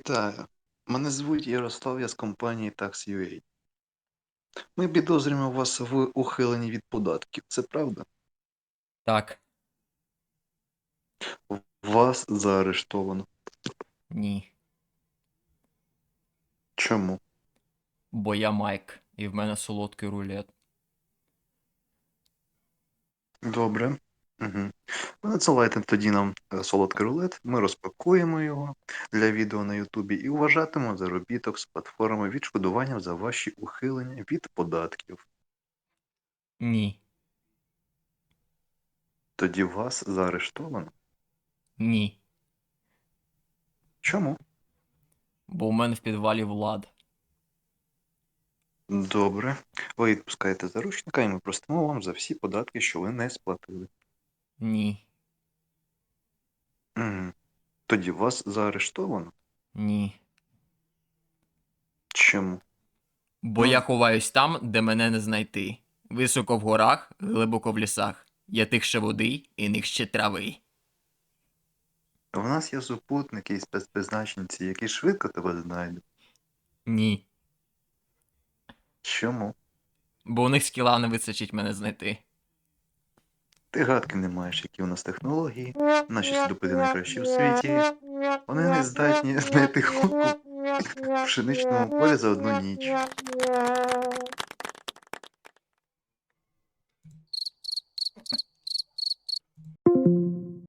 Вітаю. Мене звуть Ярослав, я з компанії Tax.ua. Ми підозрюємо вас в ухиленні від податків. Це правда? Так, Вас заарештовано. ні. Чому? Бо я Майк, і в мене солодкий рулет. Добре. Угу. Ви надсилайте тоді нам е, солодкий рулет, ми розпакуємо його для відео на Ютубі і вважатимемо заробіток з платформи відшкодуванням за ваші ухилення від податків. Ні. Тоді вас заарештовано. Ні. Чому? Бо у мене в підвалі влад. Добре. Ви відпускаєте заручника, і ми простимо вам за всі податки, що ви не сплатили. Ні. Тоді вас заарештовано. Ні. Чому? Бо Ну. я ховаюсь там, де мене не знайти. Високо в горах, глибоко в лісах. Я тихше води і нижче трави. У нас є супутники і спецпризначенці, які швидко тебе знайдуть. Ні. Чому? Бо у них скіла не вистачить мене знайти. Ти гадки не маєш, які у нас технології, наші слідопити найкращі в світі. Вони не здатні знайти хутку в пшеничному полі за одну ніч.